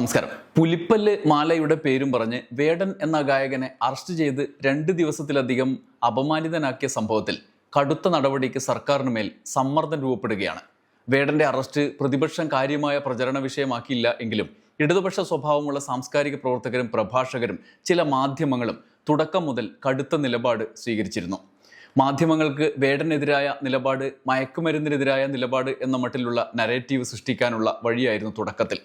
നമസ്കാരം. പുലിപ്പല്ല് മാലയുടെ പേരും പറഞ്ഞ് വേടൻ എന്ന ഗായകനെ അറസ്റ്റ് ചെയ്ത് രണ്ട് ദിവസത്തിലധികം അപമാനിതനാക്കിയ സംഭവത്തിൽ കടുത്ത നടപടിക്ക് സർക്കാരിന് മേൽ സമ്മർദ്ദം രൂപപ്പെടുകയാണ്. വേടന്റെ അറസ്റ്റ് പ്രതിപക്ഷം കാര്യമായ പ്രചരണ വിഷയമാക്കിയില്ല എങ്കിലും ഇടതുപക്ഷ സ്വഭാവമുള്ള സാംസ്കാരിക പ്രവർത്തകരും പ്രഭാഷകരും ചില മാധ്യമങ്ങളും തുടക്കം മുതൽ കടുത്ത നിലപാട് സ്വീകരിച്ചിരുന്നു. മാധ്യമങ്ങൾക്ക് വേടനെതിരായ നിലപാട് മയക്കുമരുന്നിനെതിരായ നിലപാട് എന്ന മട്ടിലുള്ള നരേറ്റീവ് സൃഷ്ടിക്കാനുള്ള വഴിയായിരുന്നു തുടക്കത്തിൽ.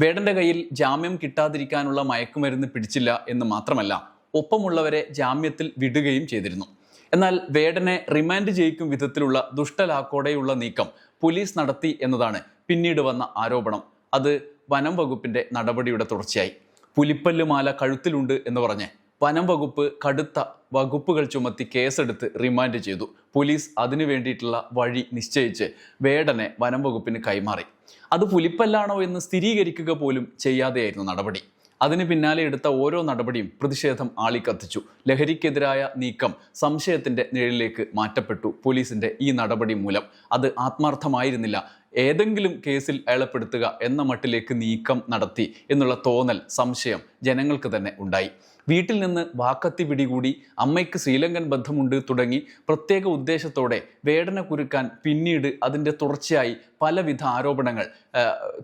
വേടന്റെ കയ്യിൽ ജാമ്യം കിട്ടാതിരിക്കാനുള്ള മയക്കുമരുന്ന് പിടിച്ചില്ല എന്ന് മാത്രമല്ല ഒപ്പമുള്ളവരെ ജാമ്യത്തിൽ വിടുകയും ചെയ്തിരുന്നു. എന്നാൽ വേടനെ റിമാൻഡ് ചെയ്യിക്കും വിധത്തിലുള്ള ദുഷ്ടലാക്കോടെയുള്ള നീക്കം പോലീസ് നടത്തി എന്നതാണ് പിന്നീട് വന്ന ആരോപണം. അത് വനം വകുപ്പിന്റെ നടപടിയുടെ തുടർച്ചയായി. പുലിപ്പല്ലുമാല കഴുത്തിലുണ്ട് എന്ന് പറഞ്ഞ് വനം വകുപ്പ് കടുത്ത വകുപ്പുകൾ ചുമത്തി കേസെടുത്ത് റിമാൻഡ് ചെയ്തു. പോലീസ് അതിനു വേണ്ടിയിട്ടുള്ള വഴി നിശ്ചയിച്ച് വേടനെ വനം വകുപ്പിന് കൈമാറി. അത് പുലിപ്പല്ലാണോ എന്ന് സ്ഥിരീകരിക്കുക പോലും ചെയ്യാതെയായിരുന്നു നടപടി. അതിന് പിന്നാലെ എടുത്ത ഓരോ നടപടിയും പ്രതിഷേധം ആളിക്കത്തിച്ചു. ലഹരിക്കെതിരായ നീക്കം സംശയത്തിന്റെ നിഴലിലേക്ക് മാറ്റപ്പെട്ടു പോലീസിന്റെ ഈ നടപടി മൂലം. അത് ആത്മാർത്ഥമായിരുന്നില്ല. ഏതെങ്കിലും കേസിൽ അയാളപ്പെടുത്തുക എന്ന മട്ടിലേക്ക് നീക്കം നടത്തി എന്നുള്ള തോന്നൽ സംശയം ജനങ്ങൾക്ക് തന്നെ ഉണ്ടായി. വീട്ടിൽ നിന്ന് വാക്കത്തി പിടികൂടി അമ്മയ്ക്ക് ശ്രീലങ്കൻ ബന്ധമുണ്ട് തുടങ്ങി പ്രത്യേക ഉദ്ദേശത്തോടെ വേടന കുരുക്കാൻ പിന്നീട് അതിന്റെ തുടർച്ചയായി പലവിധ ആരോപണങ്ങൾ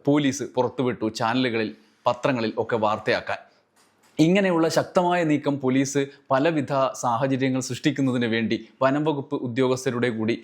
പോലീസ് പുറത്തുവിട്ടു ചാനലുകളിൽ പത്രങ്ങളിൽ ഒക്കെ വാർത്തയാക്കാൻ. ഇങ്ങനെയുള്ള ശക്തമായ നീക്കം പോലീസ് പലവിധ സാഹചര്യങ്ങൾ സൃഷ്ടിക്കുന്നതിന് വേണ്ടി വനം വകുപ്പ് ഉദ്യോഗസ്ഥരുടെ കൂടി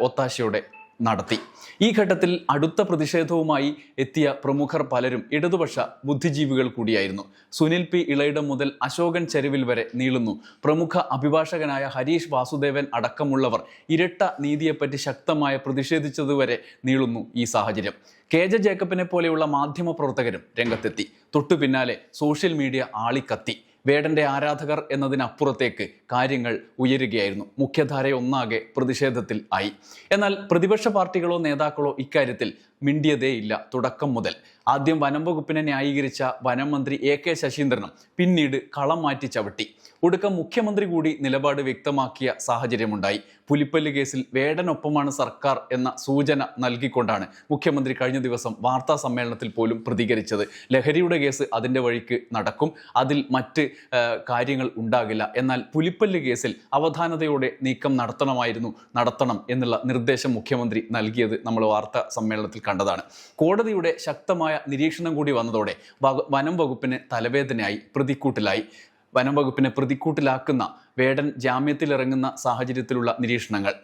ഒത്താശയോടെ നടത്തി. ഈ ഘട്ടത്തിൽ അടുത്ത പ്രതിഷേധവുമായി എത്തിയ പ്രമുഖർ പലരും ഇടതുപക്ഷ ബുദ്ധിജീവികൾ കൂടിയായിരുന്നു. സുനിൽ പി ഇളയിടം മുതൽ അശോകൻ ചെരുവിൽ വരെ നീളുന്നു. പ്രമുഖ അഭിഭാഷകനായ ഹരീഷ് വാസുദേവൻ അടക്കമുള്ളവർ ഇരട്ട നീതിയെപ്പറ്റി ശക്തമായ പ്രതിഷേധിച്ചതുവരെ നീളുന്നു ഈ സാഹചര്യം. കെ ജെ ജേക്കബിനെ പോലെയുള്ള മാധ്യമ പ്രവർത്തകരും രംഗത്തെത്തി. തൊട്ടു പിന്നാലെ സോഷ്യൽ മീഡിയ ആളിക്കത്തി. വേടന്റെ ആരാധകർ എന്നതിനപ്പുറത്തേക്ക് കാര്യങ്ങൾ ഉയരുകയായിരുന്നു. മുഖ്യധാരയൊന്നാകെ പ്രതിഷേധത്തിൽ ആയി. എന്നാൽ പ്രതിപക്ഷ പാർട്ടികളോ നേതാക്കളോ ഇക്കാര്യത്തിൽ മിണ്ടിയതേയില്ല തുടക്കം മുതൽ. ആദ്യം വനം വകുപ്പിനെ ന്യായീകരിച്ച വനം മന്ത്രി എ കെ ശശീന്ദ്രനും പിന്നീട് കളം മാറ്റി ചവിട്ടി. ഒടുക്കം മുഖ്യമന്ത്രി കൂടി നിലപാട് വ്യക്തമാക്കിയ സാഹചര്യമുണ്ടായി. പുലിപ്പല്ല് കേസിൽ വേടനൊപ്പമാണ് സർക്കാർ എന്ന സൂചന നൽകിക്കൊണ്ടാണ് മുഖ്യമന്ത്രി കഴിഞ്ഞ ദിവസം വാർത്താ സമ്മേളനത്തിൽ പോലും പ്രതികരിച്ചത്. ലഹരിയുടെ കേസ് അതിന്റെ വഴിക്ക് നടക്കും. അതിൽ മറ്റ് കാര്യങ്ങൾ ഉണ്ടാകില്ല. എന്നാൽ പുലിപ്പല്ല് കേസിൽ അവധാനതയോടെ നീക്കം നടത്തണമായിരുന്നു നടത്തണം എന്നുള്ള നിർദ്ദേശം മുഖ്യമന്ത്രി നൽകിയത് നമ്മൾ വാർത്താ സമ്മേളനത്തിൽ കണ്ടതാണ്. കോടതിയുടെ ശക്തമായ നിരീക്ഷണം കൂടി വന്നതോടെ വനം വകുപ്പിന് തലവേദനയായി പ്രതിക്കൂട്ടിലായി. വനം വകുപ്പിനെ പ്രതിക്കൂട്ടിലാക്കുന്ന വേടൻ ജാമ്യത്തിലിറങ്ങുന്ന സാഹചര്യത്തിലുള്ള നിരീക്ഷണങ്ങൾ.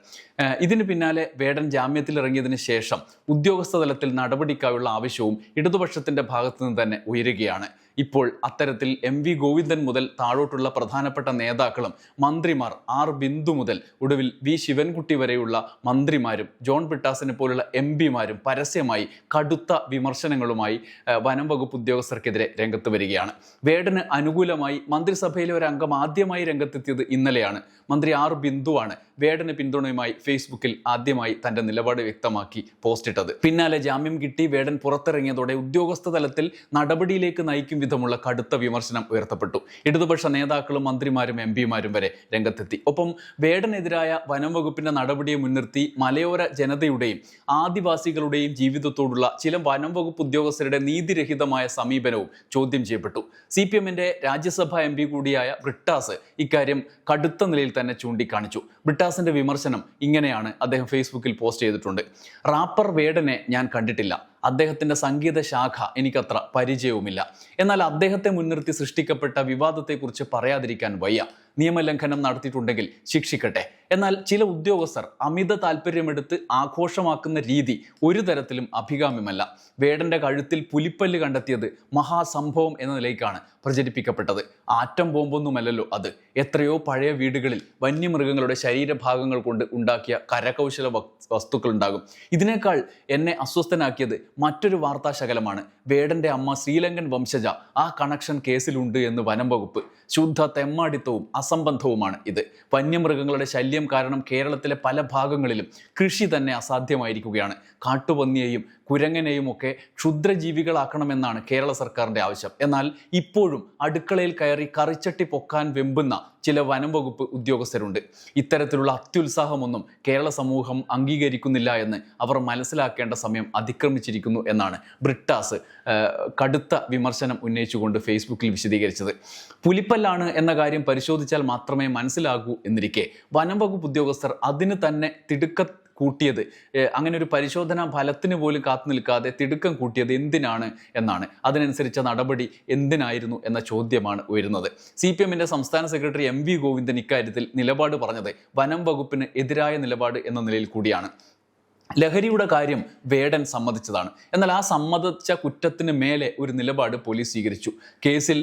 ഇതിന് പിന്നാലെ വേടൻ ജാമ്യത്തിലിറങ്ങിയതിന് ശേഷം ഉദ്യോഗസ്ഥ തലത്തിൽ നടപടിക്കായുള്ള ആവശ്യവും ഇടതുപക്ഷത്തിന്റെ ഭാഗത്തു നിന്ന് തന്നെ ഉയരുകയാണ്. ഇപ്പോൾ അത്തരത്തിൽ എം വി ഗോവിന്ദൻ മുതൽ താഴോട്ടുള്ള പ്രധാനപ്പെട്ട നേതാക്കളും മന്ത്രിമാർ ആർ ബിന്ദു മുതൽ ഒടുവിൽ വി ശിവൻകുട്ടി വരെയുള്ള മന്ത്രിമാരും ജോൺ പിട്ടാസിനെ പോലുള്ള എം പിമാരും പരസ്യമായി കടുത്ത വിമർശനങ്ങളുമായി വനം വകുപ്പ് ഉദ്യോഗസ്ഥർക്കെതിരെ രംഗത്ത് വരികയാണ്. വേടന് അനുകൂലമായി മന്ത്രിസഭയിലെ ഒരു അംഗം ആദ്യമായി രംഗത്തെത്തിയത് ഇന്നലെയാണ്. മന്ത്രി ആർ ബിന്ദുവാണ് വേടന് പിന്തുണയുമായി ഫേസ്ബുക്കിൽ ആദ്യമായി തന്റെ നിലപാട് വ്യക്തമാക്കി പോസ്റ്റ് ഇട്ടത് പിന്നാലെ ജാമ്യം കിട്ടി വേടൻ പുറത്തിറങ്ങിയതോടെ ഉദ്യോഗസ്ഥ തലത്തിൽ നടപടിയിലേക്ക് നയിക്കും വിധമുള്ള കടുത്ത വിമർശനം ഉയർത്തപ്പെട്ടു. ഇടതുപക്ഷ നേതാക്കളും മന്ത്രിമാരും എം പിമാരും വരെ രംഗത്തെത്തി. ഒപ്പം വേടനെതിരായ വനംവകുപ്പിന്റെ നടപടിയെ മുൻനിർത്തി മലയോര ജനതയുടെയും ആദിവാസികളുടെയും ജീവിതത്തോടുള്ള ചില വനം വകുപ്പ് ഉദ്യോഗസ്ഥരുടെ നീതിരഹിതമായ സമീപനവും ചോദ്യം ചെയ്യപ്പെട്ടു. സി പി എമ്മിന്റെ രാജ്യസഭാ എം പി കൂടിയായ ബ്രിട്ടാസ് ഇക്കാര്യം കടുത്ത നിലയിൽ തന്നെ ചൂണ്ടിക്കാണിച്ചു. ബ്രിട്ടാസിന്റെ വിമർശനം ഇങ്ങനെയാണ് അദ്ദേഹം ഫേസ്ബുക്കിൽ പോസ്റ്റ് ചെയ്തിട്ടുണ്ട്. റാപ്പർ വേടനെ ഞാൻ കണ്ടിട്ടില്ല. അദ്ദേഹത്തിന്റെ സംഗീത ശാഖ എനിക്കത്ര പരിചയവുമില്ല. എന്നാൽ അദ്ദേഹത്തെ മുൻനിർത്തി സൃഷ്ടിക്കപ്പെട്ട വിവാദത്തെക്കുറിച്ച് പറയാതിരിക്കാൻ വയ്യ. നിയമലംഘനം നടത്തിയിട്ടുണ്ടെങ്കിൽ ശിക്ഷിക്കട്ടെ. എന്നാൽ ചില ഉദ്യോഗസ്ഥർ അമിത താല്പര്യമെടുത്ത് ആഘോഷമാക്കുന്ന രീതി ഒരു തരത്തിലും അഭികാമ്യമല്ല. വേടന്റെ കഴുത്തിൽ പുലിപ്പല്ല് കണ്ടെത്തിയത് മഹാസംഭവം എന്ന നിലയ്ക്കാണ് പ്രചരിപ്പിക്കപ്പെട്ടത്. ആറ്റം ബോംബൊന്നുമല്ലല്ലോ അത്. എത്രയോ പഴയ വീടുകളിൽ വന്യമൃഗങ്ങളുടെ ശരീരഭാഗങ്ങൾ കൊണ്ട് ഉണ്ടാക്കിയ കരകൗശല വസ്തുക്കൾ ഉണ്ടാകും ഇതിനേക്കാൾ എന്നെ അസ്വസ്ഥനാക്കിയത് മറ്റൊരു വാർത്താശകലമാണ്. വേടന്റെ അമ്മ ശ്രീലങ്കൻ വംശജ ആ കണക്ഷൻ കേസിലുണ്ട് എന്ന് വനം വകുപ്പ് ശുദ്ധ തെമ്മാടിത്തവും അസംബന്ധവുമാണ് ഇത്. വന്യമൃഗങ്ങളുടെ ശല്യം കാരണം കേരളത്തിലെ പല ഭാഗങ്ങളിലും കൃഷി തന്നെ അസാധ്യമായിരിക്കുകയാണ്. കാട്ടുപന്നിയെയും കുരങ്ങനെയും ഒക്കെ ക്ഷുദ്രജീവികളാക്കണമെന്നാണ് കേരള സർക്കാരിന്റെ ആവശ്യം. എന്നാൽ ഇപ്പോഴും അടുക്കളയിൽ കയറി കറിച്ചട്ടി പൊക്കാൻ വെമ്പുന്ന ചില വനം വകുപ്പ് ഉദ്യോഗസ്ഥരുണ്ട്. ഇത്തരത്തിലുള്ള അത്യുത്സാഹമൊന്നും കേരള സമൂഹം അംഗീകരിക്കുന്നില്ല എന്ന് അവർ മനസ്സിലാക്കേണ്ട സമയം അതിക്രമിച്ചിരിക്കുന്നു എന്നാണ് ബ്രിട്ടാസ് കടുത്ത വിമർശനം ഉന്നയിച്ചുകൊണ്ട് ഫേസ്ബുക്കിൽ വിശദീകരിച്ചത്. പുലിപ്പല്ലാണ് എന്ന കാര്യം പരിശോധിച്ചാൽ മാത്രമേ മനസ്സിലാകൂ എന്നിരിക്കെ വനം വകുപ്പ് ഉദ്യോഗസ്ഥർ അതിന് തന്നെ തിടുക്ക കൂട്ടിയത്. അങ്ങനെ ഒരു പരിശോധനാ ഫലത്തിന് പോലും കാത്തു നിൽക്കാതെ തിടുക്കം കൂട്ടിയത് എന്തിനാണ് എന്നാണ്. അതിനനുസരിച്ച നടപടി എന്തിനായിരുന്നു എന്ന ചോദ്യമാണ് ഉയരുന്നത്. സി പി എമ്മിന്റെ സംസ്ഥാന സെക്രട്ടറി എം വി ഗോവിന്ദൻ ഇക്കാര്യത്തിൽ നിലപാട് പറഞ്ഞത് വനം വകുപ്പിന് എതിരായ നിലപാട് എന്ന നിലയിൽ കൂടിയാണ്. ലഹരിയുടെ കാര്യം വേടൻ സമ്മതിച്ചതാണ്. എന്നാൽ ആ സമ്മതിച്ച കുറ്റത്തിന് മേലെ ഒരു നിലപാട് പോലീസ് സ്വീകരിച്ചു. കേസിൽ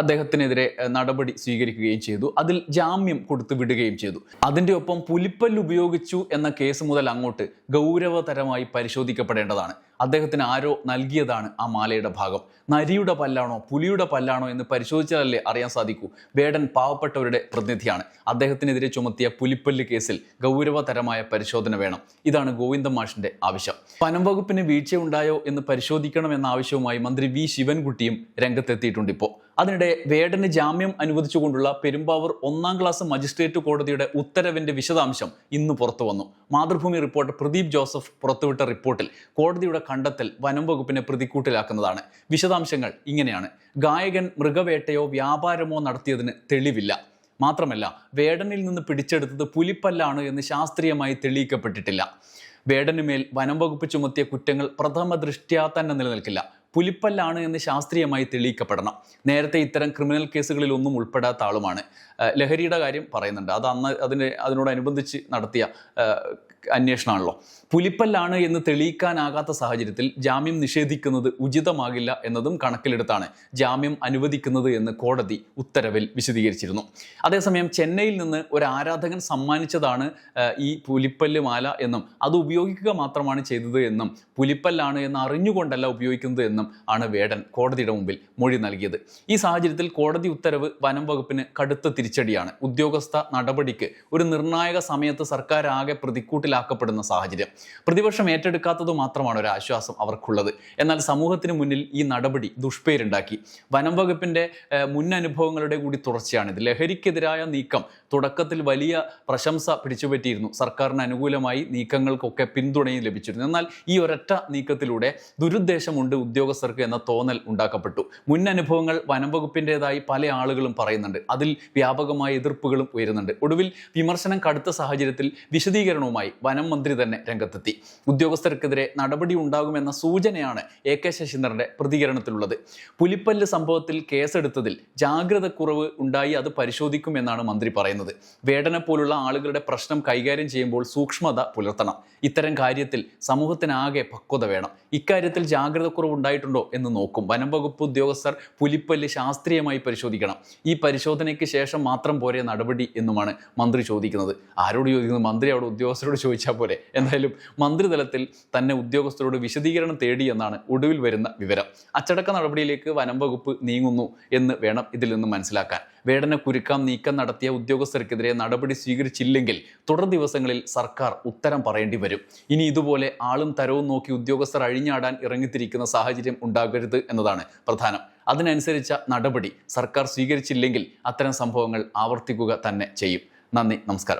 അദ്ദേഹത്തിനെതിരെ നടപടി സ്വീകരിക്കുകയും ചെയ്തു. അതിൽ ജാമ്യം കൊടുത്തു വിടുകയും ചെയ്തു. അതിന്റെ ഒപ്പം പുലിപ്പല്ല് ഉപയോഗിച്ചു എന്ന കേസ് മുതൽ അങ്ങോട്ട് ഗൗരവതരമായി പരിശോധിക്കപ്പെടേണ്ടതാണ്. അദ്ദേഹത്തിന് ആരോ നൽകിയതാണ് ആ മാലയുടെ ഭാഗം. നരിയുടെ പല്ലാണോ പുലിയുടെ പല്ലാണോ എന്ന് പരിശോധിച്ചാലല്ലേ അറിയാൻ സാധിക്കൂ. വേടൻ പാവപ്പെട്ടവരുടെ പ്രതിനിധിയാണ്. അദ്ദേഹത്തിനെതിരെ ചുമത്തിയ പുലിപ്പല്ല് കേസിൽ ഗൗരവതരമായ പരിശോധന വേണം. ഇതാണ് ഗോവിന്ദ മാഷിന്റെ ആവശ്യം. വനം വകുപ്പിന് വീഴ്ചയുണ്ടായോ എന്ന് പരിശോധിക്കണം എന്ന ആവശ്യവുമായി മന്ത്രി വി. ശിവൻകുട്ടിയും രംഗത്തെത്തിയിട്ടുണ്ട് ഇപ്പോൾ. അതിനിടെ വേടന് ജാമ്യം അനുവദിച്ചുകൊണ്ടുള്ള പെരുമ്പാവൂർ ഒന്നാം ക്ലാസ് മജിസ്ട്രേറ്റ് കോടതിയുടെ ഉത്തരവിന്റെ വിശദാംശം ഇന്ന് പുറത്തു വന്നു. മാതൃഭൂമി റിപ്പോർട്ടർ പ്രദീപ് ജോസഫ് പുറത്തുവിട്ട റിപ്പോർട്ടിൽ കോടതിയുടെ കണ്ടെത്തൽ വനം വകുപ്പിനെ പ്രതിക്കൂട്ടിലാക്കുന്നതാണ്. വിശദാംശങ്ങൾ ഇങ്ങനെയാണ്. ഗായകൻ മൃഗവേട്ടയോ വ്യാപാരമോ നടത്തിയതിന് തെളിവില്ല. മാത്രമല്ല വേടനിൽ നിന്ന് പിടിച്ചെടുത്തത് പുലിപ്പല്ലാണ് എന്ന് ശാസ്ത്രീയമായി തെളിയിക്കപ്പെട്ടിട്ടില്ല. വേടനുമേൽ വനം വകുപ്പ് ചുമത്തിയ കുറ്റങ്ങൾ പ്രഥമ ദൃഷ്ട്യാ തന്നെ നിലനിൽക്കില്ല. പുലിപ്പല്ലാണ് എന്ന് ശാസ്ത്രീയമായി തെളിയിക്കപ്പെടണം. നേരത്തെ ഇത്തരം ക്രിമിനൽ കേസുകളിൽ ഒന്നും ഉൾപ്പെടാത്ത ആളുമാണ്. ലഹരിയുടെ കാര്യം പറയുന്നുണ്ട്. അത് അന്ന് അതിന് അതിനോടനുബന്ധിച്ച് നടത്തിയ അന്വേഷണമാണല്ലോ പുലിപ്പല്ലാണ് എന്ന് തെളിയിക്കാനാകാത്ത സാഹചര്യത്തിൽ ജാമ്യം നിഷേധിക്കുന്നത് ഉചിതമാകില്ല എന്നതും കണക്കിലെടുത്താണ് ജാമ്യം അനുവദിക്കുന്നത് എന്ന് കോടതി ഉത്തരവിൽ വിശദീകരിച്ചിരുന്നു. അതേസമയം ചെന്നൈയിൽ നിന്ന് ഒരു ആരാധകൻ സമ്മാനിച്ചതാണ് ഈ പുലിപ്പല്ല് മാല എന്നും അത് ഉപയോഗിക്കുക മാത്രമാണ് ചെയ്തത് എന്നും പുലിപ്പല്ലാണ് എന്ന് അറിഞ്ഞുകൊണ്ടല്ല ഉപയോഗിക്കുന്നത് എന്നും ആണ് വേടൻ കോടതിയുടെ മുമ്പിൽ മൊഴി നൽകിയത്. ഈ സാഹചര്യത്തിൽ കോടതി ഉത്തരവ് വനം വകുപ്പിന് കടുത്ത തിരിച്ചടിയാണ്. ഉദ്യോഗസ്ഥ നടപടിക്ക് ഒരു നിർണായക സമയത്ത് സർക്കാർ ആകെ പ്രതിക്കൂട്ടിലാക്കപ്പെടുന്ന സാഹചര്യം. പ്രതിപക്ഷം ഏറ്റെടുക്കാത്തത് മാത്രമാണ് ഒരു ആശ്വാസം അവർക്കുള്ളത്. എന്നാൽ സമൂഹത്തിന് മുന്നിൽ ഈ നടപടി ദുഷ്പേരുണ്ടാക്കി. വനം വകുപ്പിന്റെ മുന്നനുഭവങ്ങളുടെ കൂടി തുടർച്ചയാണിത്. ലഹരിക്കെതിരായ നീക്കം തുടക്കത്തിൽ വലിയ പ്രശംസ പിടിച്ചുപറ്റിയിരുന്നു. സർക്കാരിന് അനുകൂലമായി നീക്കങ്ങൾക്കൊക്കെ പിന്തുണയും ലഭിച്ചിരുന്നു. എന്നാൽ ഈ ഒരൊറ്റ നീക്കത്തിലൂടെ ദുരുദ്ദേശമുണ്ട് ഉദ്യോഗസ്ഥർക്ക് എന്ന തോന്നൽ ഉണ്ടാക്കപ്പെട്ടു. മുൻ അനുഭവങ്ങൾ വനം വകുപ്പിന്റെതായി പല ആളുകളും പറയുന്നുണ്ട്. അതിൽ വ്യാപകമായ എതിർപ്പുകളും ഉയരുന്നുണ്ട്. ഒടുവിൽ വിമർശനം കടുത്ത സാഹചര്യത്തിൽ വിശദീകരണവുമായി വനം മന്ത്രി തന്നെ രംഗത്തെത്തി. ഉദ്യോഗസ്ഥർക്കെതിരെ നടപടി ഉണ്ടാകുമെന്ന സൂചനയാണ് എ കെ ശശീന്ദ്രന്റെ പ്രതികരണത്തിലുള്ളത്. പുലിപ്പല്ല് സംഭവത്തിൽ കേസെടുത്തതിൽ ജാഗ്രതക്കുറവ് ഉണ്ടായി അത് പരിശോധിക്കുമെന്നാണ് മന്ത്രി പറയുന്നത്. വേടനെ പോലുള്ള ആളുകളുടെ പ്രശ്നം കൈകാര്യം ചെയ്യുമ്പോൾ സൂക്ഷ്മത പുലർത്തണം. ഇത്തരം കാര്യത്തിൽ സമൂഹത്തിനാകെ പക്വത വേണം. ഇക്കാര്യത്തിൽ ജാഗ്രതക്കുറവ് ഉണ്ടായിട്ടുണ്ടോ എന്ന് നോക്കും. വനം വകുപ്പ് ഉദ്യോഗസ്ഥർ പുലിപ്പല്ല് ശാസ്ത്രീയമായി പരിശോധിക്കണം. ഈ പരിശോധനയ്ക്ക് ശേഷം മാത്രം പോരെ നടപടി എന്നുമാണ് മന്ത്രി ചോദിക്കുന്നത്. ആരോട് ചോദിക്കുന്നത് മന്ത്രി അവിടെ ഉദ്യോഗസ്ഥരോട് ചോദിച്ചാൽ പോലെ എന്തായാലും മന്ത്രിതലത്തിൽ തന്നെ ഉദ്യോഗസ്ഥരോട് വിശദീകരണം തേടി എന്നാണ് ഒടുവിൽ വരുന്ന വിവരം. അച്ചടക്ക നടപടിയിലേക്ക് വനം വകുപ്പ് നീങ്ങുന്നു എന്ന് വേണം ഇതിൽ നിന്ന് മനസ്സിലാക്കാൻ. വേടന കുരുക്കാം നീക്കം നടത്തിയ ഉദ്യോഗസ്ഥർക്കെതിരെ നടപടി സ്വീകരിച്ചില്ലെങ്കിൽ തുടർ ദിവസങ്ങളിൽ സർക്കാർ ഉത്തരം പറയേണ്ടി വരും. ഇനി ഇതുപോലെ ആളും തരവും നോക്കി ഉദ്യോഗസ്ഥർ അഴിഞ്ഞാടാൻ ഇറങ്ങിത്തിരിക്കുന്ന സാഹചര്യം ഉണ്ടാകരുത് എന്നതാണ് പ്രധാനം. അതിനനുസരിച്ച നടപടി സർക്കാർ സ്വീകരിച്ചില്ലെങ്കിൽ അത്തരം സംഭവങ്ങൾ ആവർത്തിക്കുക തന്നെ ചെയ്യും. നന്ദി നമസ്കാരം.